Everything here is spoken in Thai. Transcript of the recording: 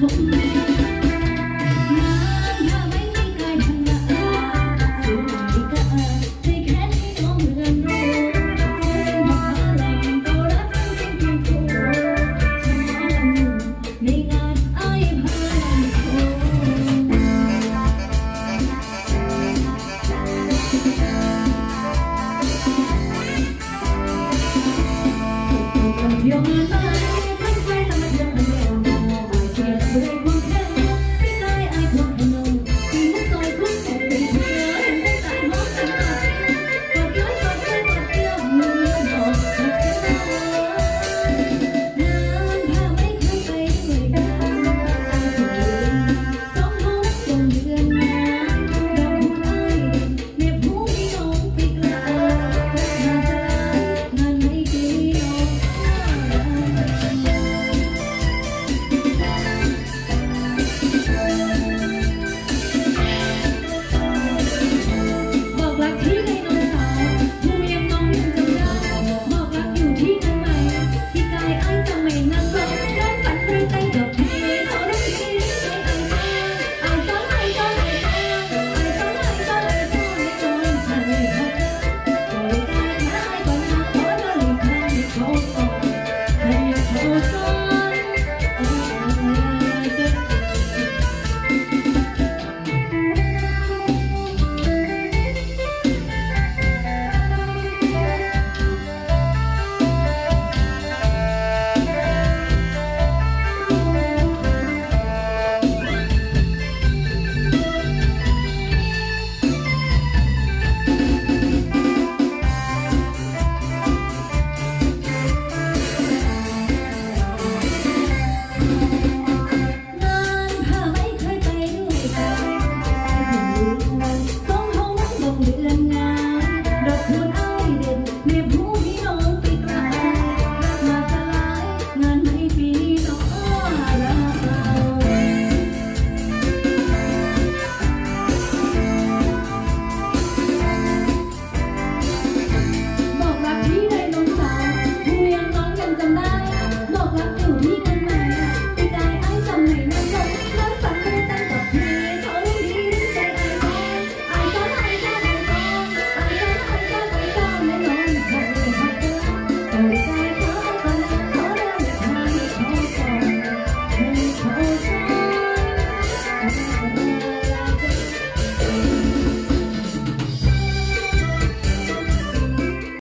嗯 งเดือนงนดอกคูด่นเรีพี่น้องไปไกลมาสลายงานในปีน้องอ้อกเาพี่ได้น้องสาวผู้ยน้องยังจำได้